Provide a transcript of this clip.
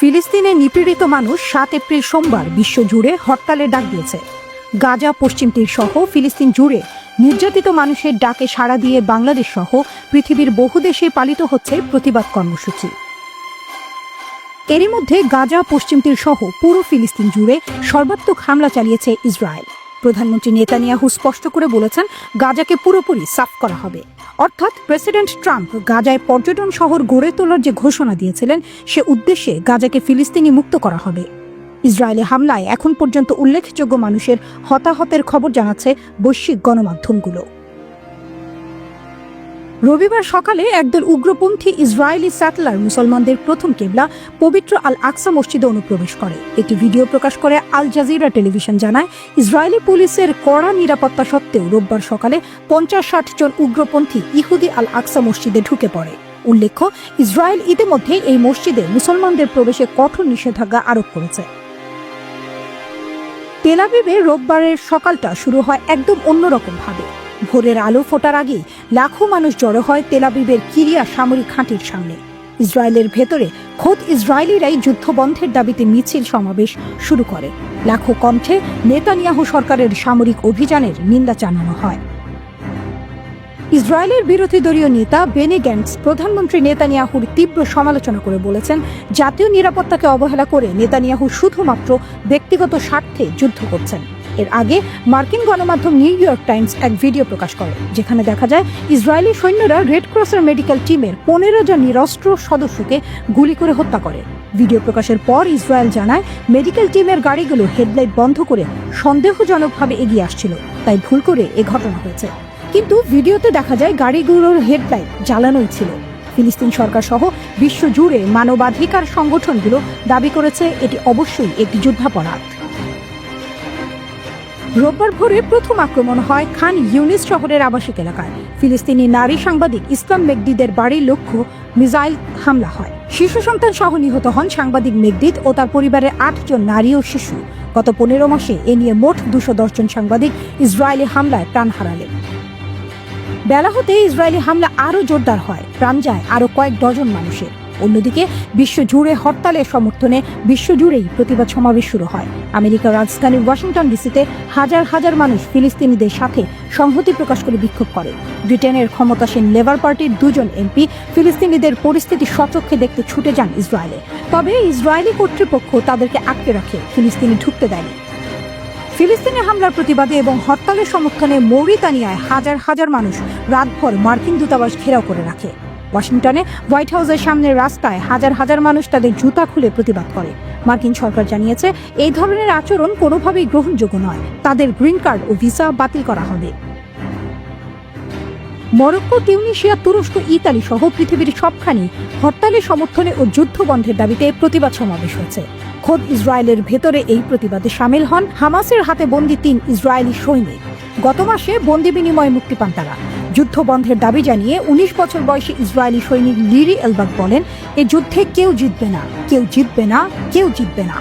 ফিলিস্তিনে নিপীড়িত মানুষ সাত এপ্রিল সোমবার বিশ্বজুড়ে হরতালের ডাক দিয়েছে। গাজা, পশ্চিম তীর সহ ফিলিস্তিন জুড়ে নির্যাতিত মানুষের ডাকে সাড়া দিয়ে বাংলাদেশ সহ পৃথিবীর বহু দেশে পালিত হচ্ছে প্রতিবাদ কর্মসূচি। এরই মধ্যে গাজা, পশ্চিম তীর সহ পুরো ফিলিস্তিন জুড়ে সর্বাত্মক হামলা চালিয়েছে ইসরায়েল। প্রধানমন্ত্রী নেতানিয়াহু স্পষ্ট করে বলেছেন, গাজাকে পুরোপুরি সাফ করা হবে। অর্থাৎ প্রেসিডেন্ট ট্রাম্প গাজায় পর্যটন শহর গড়ে তোলার যে ঘোষণা দিয়েছিলেন, সে উদ্দেশ্যে গাজাকে ফিলিস্তিনি মুক্ত করা হবে। ইসরায়েলি হামলায় এখন পর্যন্ত উল্লেখযোগ্য মানুষের হতাহতের খবর জানাচ্ছে বৈশ্বিক গণমাধ্যমগুলো। রবিবার সকালে একদল উগ্রপন্থী ইসরায়েলি স্যাটলার মুসলমানদের প্রথম কেবলা পবিত্র আল আকসা মসজিদে অনুপ্রবেশ করে। একটি ভিডিও প্রকাশ করে আল জাজিরা টেলিভিশন জানায়, ইসরায়েলি পুলিশের কড়া নিরাপত্তা সত্ত্বেও রোববার সকালে পঞ্চাশ ষাট জন উগ্রপন্থী ইহুদি আল আকসা মসজিদে ঢুকে পড়ে। উল্লেখ্য, ইসরায়েল ইতিমধ্যে এই মসজিদে মুসলমানদের প্রবেশে কঠোর নিষেধাজ্ঞা আরোপ করেছে। তেলাবিবে রোববারের সকালটা শুরু হয় একদম অন্যরকম ভাবে ভোরের আলো ফোটার আগেই লাখো মানুষ জড়ো হয় তেলাবিবের কিরিয়া সামরিক ঘাঁটির সামনে। ইসরায়েলের ভেতরে খোদ ইসরায়েলিরাই যুদ্ধ বন্ধের দাবিতে মিছিল সমাবেশ শুরু করে। লাখো কণ্ঠে নেতানিয়াহু সরকারের সামরিক অভিযানের নিন্দা জানানো হয়। ইসরায়েলের বিরোধী দলীয় নেতা বেনি গ্যান্টস প্রধানমন্ত্রী নেতানিয়াহুর তীব্র সমালোচনা করে বলেছেন, জাতীয় নিরাপত্তাকে অবহেলা করে নেতানিয়াহু শুধুমাত্র ব্যক্তিগত স্বার্থে যুদ্ধ করছেন। এর আগে মার্কিন গণমাধ্যম নিউ ইয়র্ক টাইমস এক ভিডিও প্রকাশ করে, যেখানে দেখা যায় ইসরায়েলি সৈন্যরা রেড ক্রসের মেডিকেল টিমের পনেরো জন নিরস্ত্র সদস্যকে গুলি করে হত্যা করে। ভিডিও প্রকাশের পর ইসরায়েল জানায়, মেডিকেল টিমের গাড়িগুলো হেডলাইট বন্ধ করে সন্দেহজনকভাবে এগিয়ে আসছিল, তাই ভুল করে এ ঘটনা হয়েছে। কিন্তু ভিডিওতে দেখা যায় গাড়িগুলোর হেডলাইট জ্বালানোই ছিল। ফিলিস্তিন সরকার সহ বিশ্ব জুড়ে মানবাধিকার সংগঠনগুলো দাবি করেছে, এটি অবশ্যই একটি যুদ্ধাপরাধ। রোববার ভোরে প্রথম আক্রমণ হয় খান ইউনিস শহরের আবাসিক এলাকায়। ফিলিস্তিনি নারী সাংবাদিক ইসলাম মেগদিদের বাড়ির লক্ষ্য মিসাইল হামলা হয়। শিশু সন্তান সহ নিহত হন সাংবাদিক মেগদিদ ও তার পরিবারের আটজন নারী ও শিশু। গত পনেরো মাসে এ নিয়ে মোট দুশো দশজন সাংবাদিক ইসরায়েলি হামলায় প্রাণ হারালেন। বেলা হতে ইসরায়েলি হামলা আরও জোরদার হয়। প্রাণ যায় আরও কয়েক ডজন মানুষের। অন্যদিকে বিশ্বজুড়ে হরতালের সমর্থনে বিশ্বজুড়েই প্রতিবাদ সমাবেশ শুরু হয়। আমেরিকার রাজধানী ওয়াশিংটন ডিসিতে হাজার হাজার মানুষ ফিলিস্তিনিদের সাথে সংহতি প্রকাশ করে বিক্ষোভ করে। ব্রিটেনের ক্ষমতাসীন লেবার পার্টির দুজন এমপি ফিলিস্তিনিদের পরিস্থিতি সচক্ষে দেখতে ছুটে যান ইসরায়েলে। তবে ইসরায়েলি কর্তৃপক্ষ তাদেরকে আটকে রাখে, ফিলিস্তিনি ঢুকতে দেয়নি। ফিলিস্তিনি হামলার প্রতিবাদে এবং হরতালের সমর্থনে মৌরিতানিয়ায় হাজার হাজার মানুষ রাতভর মার্কিন দূতাবাস ঘেরাও করে রাখে। ওয়াশিংটনে হোয়াইট হাউসের সামনের রাস্তায় হাজার হাজার মানুষ তাদের জুতা খুলে প্রতিবাদ করে। মার্কিন সরকার জানিয়েছে, এই ধরনের আচরণ কোনোভাবেই গ্রহণযোগ্য নয়। তাদের গ্রিন কার্ড ও ভিসা বাতিল করা হবে। মরক্কো, টিউনিশিয়া, তুরস্ক, ইতালি সহ পৃথিবীর সবখানি হরতালের সমর্থনে ও যুদ্ধ বন্ধের দাবিতে প্রতিবাদ সমাবেশ হয়েছে। খোদ ইসরায়েলের ভেতরে এই প্রতিবাদে সামিল হন হামাসের হাতে বন্দি তিন ইসরায়েলি সৈনিক। গত মাসে বন্দি বিনিময়ে মুক্তি পান তারা। যুদ্ধ বন্ধের দাবি জানিয়ে উনিশ বছর বয়সী ইসরায়েলি সৈনিক লিরি এলবাগ বলেন, এ যুদ্ধে কেউ জিতবে না, কেউ জিতবে না, কেউ জিতবে না।